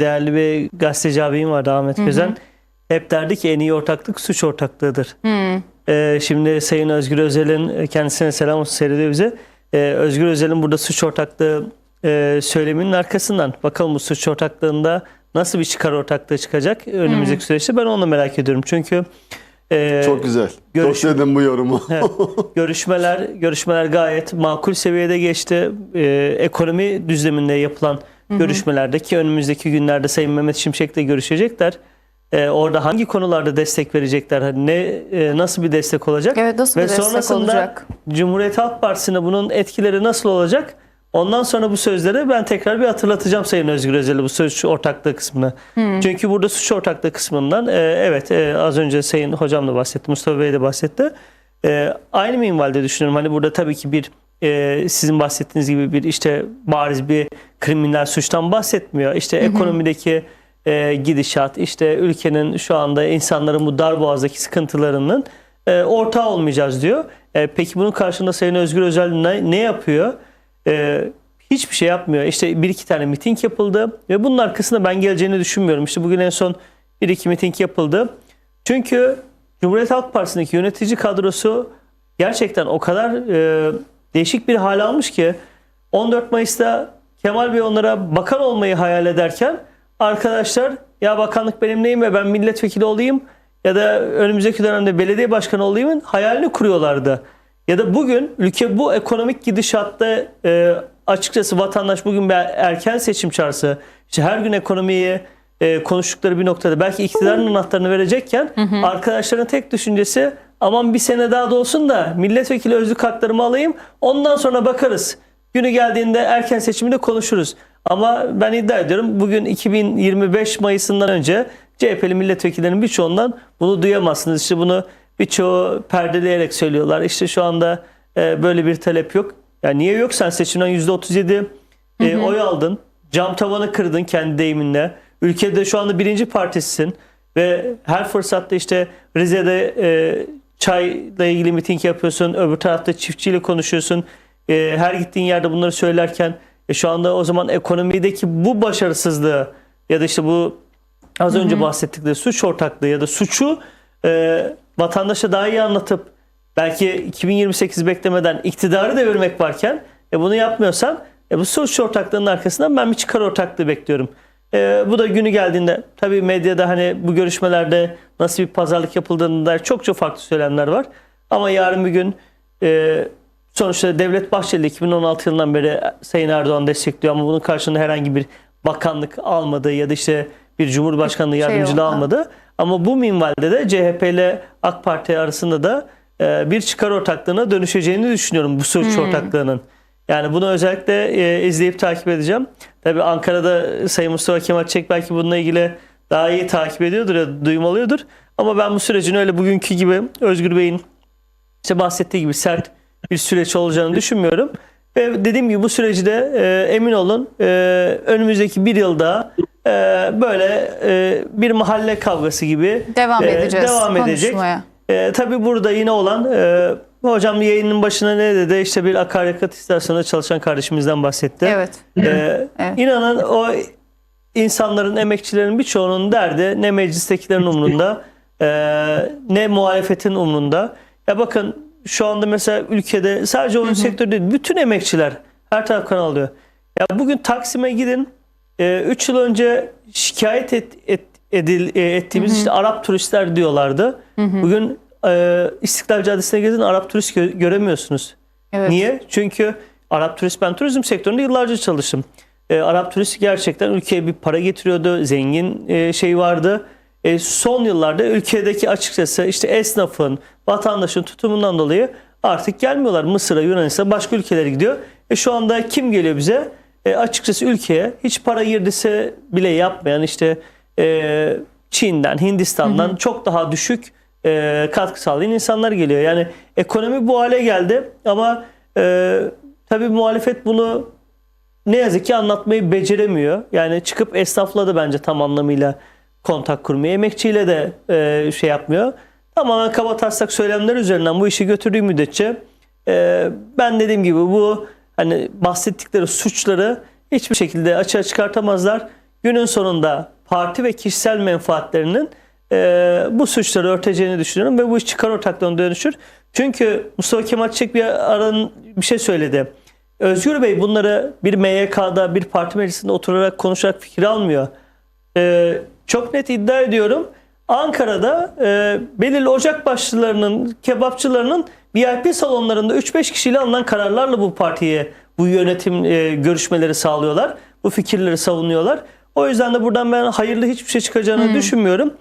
değerli bir gazeteci abim vardı Ahmet Özen. Hep derdi ki en iyi ortaklık suç ortaklığıdır. Ee, şimdi Sayın Özgür Özel'in e, kendisine selam olsun seyrediyor bize. Ee, Özgür Özel'in burada suç ortaklığı e, söyleminin arkasından bakalım bu suç ortaklığında nasıl bir çıkar ortaklığı çıkacak önümüzdeki süreçte ben onu merak ediyorum. Çünkü e, Çok güzel. görüş- Çok sevdim bu yorumu. Evet. görüşmeler görüşmeler gayet makul seviyede geçti. Ee, ekonomi düzleminde yapılan görüşmelerde ki önümüzdeki günlerde Sayın Mehmet Şimşek'le görüşecekler. Ee, orada hangi konularda destek verecekler? Hani ne e, nasıl bir destek olacak? Evet, nasıl bir Ve destek sonrasında olacak? Cumhuriyet Halk Partisi'ne bunun etkileri nasıl olacak? Ondan sonra bu sözleri ben tekrar bir hatırlatacağım Sayın Özgür Özel'e bu suç ortaklığı kısmını. Çünkü burada suç ortaklığı kısmından e, evet e, az önce Sayın Hocam da bahsetti, Mustafa Bey de bahsetti. E, aynı minvalde düşünüyorum. Hani burada tabii ki bir e, sizin bahsettiğiniz gibi bir işte bariz bir kriminal suçtan bahsetmiyor. İşte ekonomideki e, gidişat, işte ülkenin şu anda insanların bu darboğazdaki sıkıntılarının e, ortağı olmayacağız diyor. E, peki bunun karşında Sayın Özgür Özel ne, ne yapıyor? E, hiçbir şey yapmıyor. İşte bir iki tane miting yapıldı ve bunun arkasında ben geleceğini düşünmüyorum. İşte bugün en son bir iki miting yapıldı. Çünkü Cumhuriyet Halk Partisi'ndeki yönetici kadrosu gerçekten o kadar e, değişik bir hal almış ki 14 Mayıs'ta Kemal Bey onlara bakan olmayı hayal ederken arkadaşlar ya bakanlık benim neyim ve ben milletvekili olayım ya da önümüzdeki dönemde belediye başkanı olayımın hayalini kuruyorlardı. Ya da bugün ülke bu ekonomik gidişatta e, açıkçası vatandaş bugün bir erken seçim çağrısı işte her gün ekonomiyi e, konuştukları bir noktada belki iktidarın anahtarını verecekken arkadaşların tek düşüncesi aman bir sene daha da olsun da milletvekili özlük haklarımı alayım ondan sonra bakarız. Günü geldiğinde erken seçimde konuşuruz. Ama ben iddia ediyorum bugün 2025 Mayıs'ından önce CHP'li milletvekillerinin birçoğundan bunu duyamazsınız. İşte bunu birçoğu perdeleyerek söylüyorlar. İşte şu anda e, böyle bir talep yok. Yani niye yok? Sen seçimden %37 e, oy aldın. Cam tavanı kırdın kendi deyiminle. Ülkede şu anda birinci partisisin. Ve her fırsatta işte Rize'de e, çayla ilgili miting yapıyorsun. Öbür tarafta çiftçiyle konuşuyorsun. E, her gittiğin yerde bunları söylerken e, şu anda o zaman ekonomideki bu başarısızlığı ya da işte bu az önce bahsettikleri suç ortaklığı ya da suçu e, vatandaşa daha iyi anlatıp belki 2028 beklemeden iktidarı devirmek varken e, bunu yapmıyorsan e, bu suç ortaklığının arkasından ben bir çıkar ortaklığı bekliyorum. E, bu da günü geldiğinde tabii medyada hani bu görüşmelerde nasıl bir pazarlık yapıldığına dair çok çok farklı söylemler var. Ama yarın bir gün e, sonuçta Devlet Bahçeli 2016 yılından beri Sayın Erdoğan destekliyor ama bunun karşılığında herhangi bir bakanlık almadı ya da işte bir Cumhurbaşkanlığı yardımcılığı oldu. almadı. Ama bu minvalde de CHP ile AK Parti arasında da e, bir çıkar ortaklığına dönüşeceğini düşünüyorum bu suç ortaklığının. Yani bunu özellikle e, izleyip takip edeceğim. Tabii Ankara'da Sayın Mustafa Kemal Çek belki bununla ilgili daha iyi takip ediyordur ya duymalıyordur. Ama ben bu sürecin öyle bugünkü gibi Özgür Bey'in işte bahsettiği gibi sert bir süreç olacağını düşünmüyorum. Ve dediğim gibi bu süreci de e, emin olun e, önümüzdeki bir yılda e, böyle e, bir mahalle kavgası gibi Devam e, edeceğiz devam edecek. konuşmaya. E, tabii burada yine olan e, hocam yayının başına ne dedi? İşte bir akaryakıt istasyonunda çalışan kardeşimizden bahsetti. Evet. E, Evet. İnanın o insanların, emekçilerin birçoğunun derdi ne meclistekilerin umrunda e, ne muhalefetin umrunda. Ya bakın şu anda mesela ülkede sadece oyun sektörü değil, bütün emekçiler her taraf kan alıyor. Ya bugün Taksim'e gidin. 3 yıl önce şikayet et, et- edil, e, ettiğimiz işte Arap turistler diyorlardı. Bugün e, İstiklal Caddesi'ne gidin Arap turist gö- göremiyorsunuz. Evet. Niye? Çünkü Arap turist ben turizm sektöründe yıllarca çalıştım. E, Arap turist gerçekten ülkeye bir para getiriyordu. Zengin e, şey vardı. E, son yıllarda ülkedeki açıkçası işte esnafın, vatandaşın tutumundan dolayı artık gelmiyorlar. Mısır'a, Yunanistan'a, başka ülkelere gidiyor. E, şu anda kim geliyor bize? E, açıkçası ülkeye hiç para girdisi bile yapmayan işte e, Çin'den, Hindistan'dan çok daha düşük e, katkı sağlayan insanlar geliyor. Yani ekonomi bu hale geldi ama e, tabii muhalefet bunu ne yazık ki anlatmayı beceremiyor. Yani çıkıp esnafla da bence tam anlamıyla kontak kurmuyor. Emekçiyle de e, şey yapmıyor. Tamamen kaba taslak söylemler üzerinden bu işi götürdüğü müddetçe e, ben dediğim gibi bu hani bahsettikleri suçları hiçbir şekilde açığa çıkartamazlar. günün sonunda parti ve kişisel menfaatlerinin e, bu suçları örteceğini düşünüyorum ve bu iş çıkar ortaklığına dönüşür. Çünkü Mustafa Kemal Çiçek bir aranın bir şey söyledi. Özgür Bey bunları bir MYK'da bir parti meclisinde oturarak konuşarak fikir almıyor. Ee, çok net iddia ediyorum. Ankara'da e, belirli ocak başçılarının, kebapçılarının VIP salonlarında 3-5 kişiyle alınan kararlarla bu partiye bu yönetim e, görüşmeleri sağlıyorlar. Bu fikirleri savunuyorlar. O yüzden de buradan ben hayırlı hiçbir şey çıkacağını düşünmüyorum.